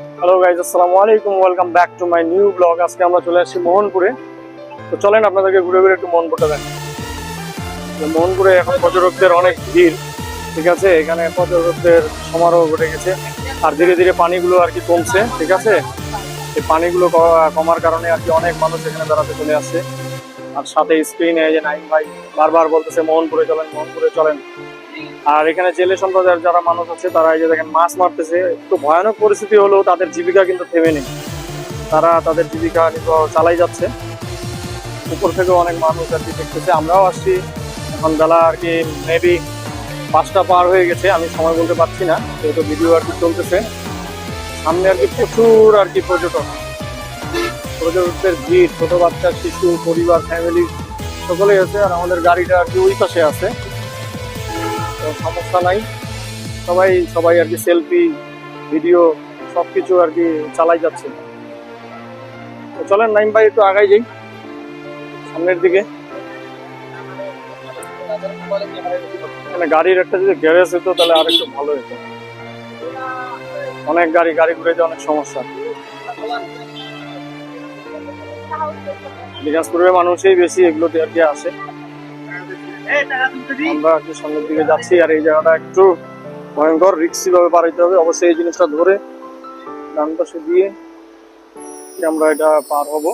Hello guys আসসালামু আলাইকুম welcome back to my new blog আজকে আমরা চলে আসছি মোহনপুরে। তো চলেন আপনাদেরকে ঘুরে ঘুরে একটু মোহনপুরটা দেখ মোহনপুরে এখন পর্যটকদের অনেক ভিড়, ঠিক আছে? এখানে পর্যটকদের সমারোহ ঘটে গেছে। আর ধীরে ধীরে পানিগুলো আর কি কমছে, ঠিক আছে? এই পানিগুলো কমার কারণে আর কি অনেক মানুষ এখানে বেড়াতে চলে আসছে। আর সাথে স্ক্রিনে যে নাইম ভাই বারবার বলতেছে, মোহনপুরে চলেন মোহনপুরে চলেন। আর এখানে জেলে সম্প্রদায়ের যারা মানুষ আছে, তারা এই যে দেখেন মাছ মারতেছে। একটু ভয়ানক পরিস্থিতি হলেও তাদের জীবিকা কিন্তু থেমে নেই। তারা তাদের জীবিকা নির্বাহ চালাই যাচ্ছে। উপর থেকে অনেক মানুষ আর কি দেখতেছে। আমরাও আসছি। এখন বেলা আর কি মেবি পাঁচটা পার হয়ে গেছে। আমি সময় বলতে পারছি না, যেহেতু ভিডিও আর কি চলতেছে। সামনে আর কি প্রচুর আর কি পর্যটক। পর্যটকদের ভিড়, ছোট বাচ্চা, শিশু, পরিবার ফ্যামিলি সকলেই আছে। আর আমাদের গাড়িটা আর কি ওই পাশে আছে। সমস্যা নাই। সবাই সবাই আর কি সেলফি ভিডিও সব কিছু আর কি চালাই যাচ্ছে। চলেন, নাইম ভাই একটু আগাই যাই সামনের দিকে। মানে গাড়ির একটা যদি গ্যারেজ হতো তাহলে আর একটু ভালো হতো অনেক গাড়ি গাড়ি ঘুরে যে অনেক সমস্যা। দিনাজপুরের মানুষই বেশি এগুলোতে আর কি আসে। আমরা কি সামনের দিকে যাচ্ছি, আর এই জায়গাটা একটু ভয়ঙ্কর রিক্সি ভাবে পার হইতে হবে। অবশ্যই এই জিনিসটা ধরে ডান পাশে দিয়ে আমরা এটা পার হব।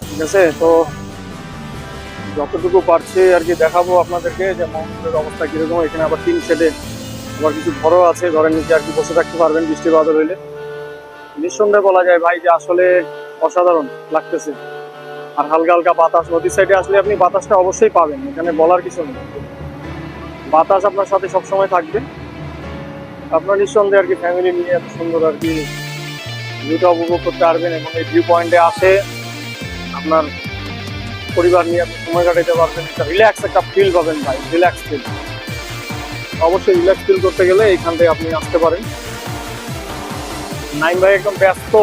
ঠিক আছে? তো যতটুকু পারছি আর কি দেখাবো আপনাদেরকে যে মন্দিরের অবস্থা কীরকম, এখানে আবার তিন শেডে আবার কিছু ঘরও আছে, ঘরের নিচে আর কি বসে থাকতে পারবেন বৃষ্টি বাদল হইলে। নিঃসন্দেহে বলা যায় ভাই যে আসলে অসাধারণ লাগতেছে। আর হালকা হালকা বাতাস, নদীর সাইডে আসলে আপনি বাতাসটা অবশ্যই পাবেন, এখানে বলার কিছু নেই। বাতাস আপনার সাথে সবসময় থাকবে। আপনার নিঃসন্দেহে আর কি ফ্যামিলি নিয়ে এত সুন্দর আর কি ভিউটা উপভোগ করতে পারবেন এবং এই ভিউ পয়েন্টে আসে আপনার পরিবার নিয়ে আপনি সময় কাটাতে পারবেন, একটা রিল্যাক্স একটা ফিল পাবেন ভাই রিল্যাক্স ফিল অবশ্যই রিল্যাক্স ফিল করতে গেলে এইখান থেকে আপনি আসতে পারেন। নাইন ভাই একদম ব্যস্ত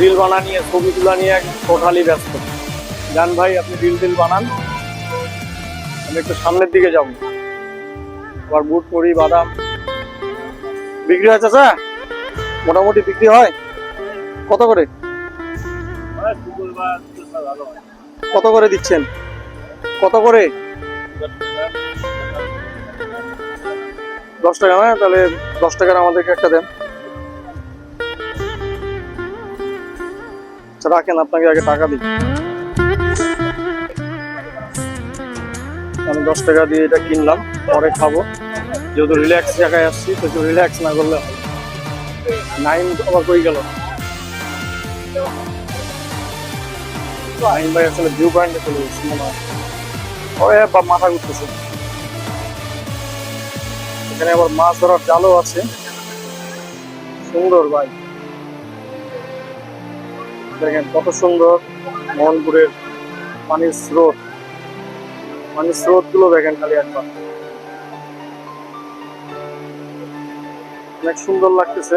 রিল বানা নিয়ে, ছবি তোলা নিয়ে টোটালি ব্যস্ত। জান ভাই, আপনি রিল টিল বানান। আমি একটু সামনের দিকে যাব। আবার বুট, পরি, বাদাম। বিক্রি হয় চাচা মোটামুটি বিক্রি হয়? কত করে? কত করে দিচ্ছেন? কত করে? দশ টাকা না তাহলে দশ টাকার আমাদেরকে একটা দেন। রাখেন, আপনাকে আগে টাকা দিই। আমি দশ টাকা দিয়ে এটা কিনলাম, পরে খাব। যেহেতু রিল্যাক্স জায়গায় আসছি, তো রিল্যাক্স না করলে হবে নাইন আবার কই গেল? নাইন ভাই আসলে ভিউ পয়েন্টে চলে গেছে, মনে হয় বা মাথা ঘুরতেছে। এখানে আবার মাছ ধরার জালও আছে। সুন্দর ভাই। দেখেন কত সুন্দর মোহনপুরের পানির স্রোত। পানির স্রোতগুলো দেখেন খালি একবার। অনেক সুন্দর লাগতেছে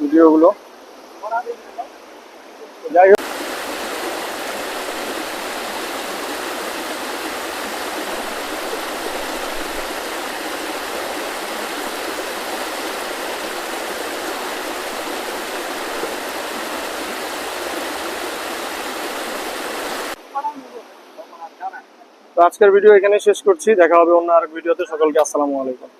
ভিডিও গুলো যাই হোক। তো আজকের ভিডিও এখানে শেষ করছি। দেখা হবে অন্য আর ভিডিওতে সকলকে আসসালামু আলাইকুম।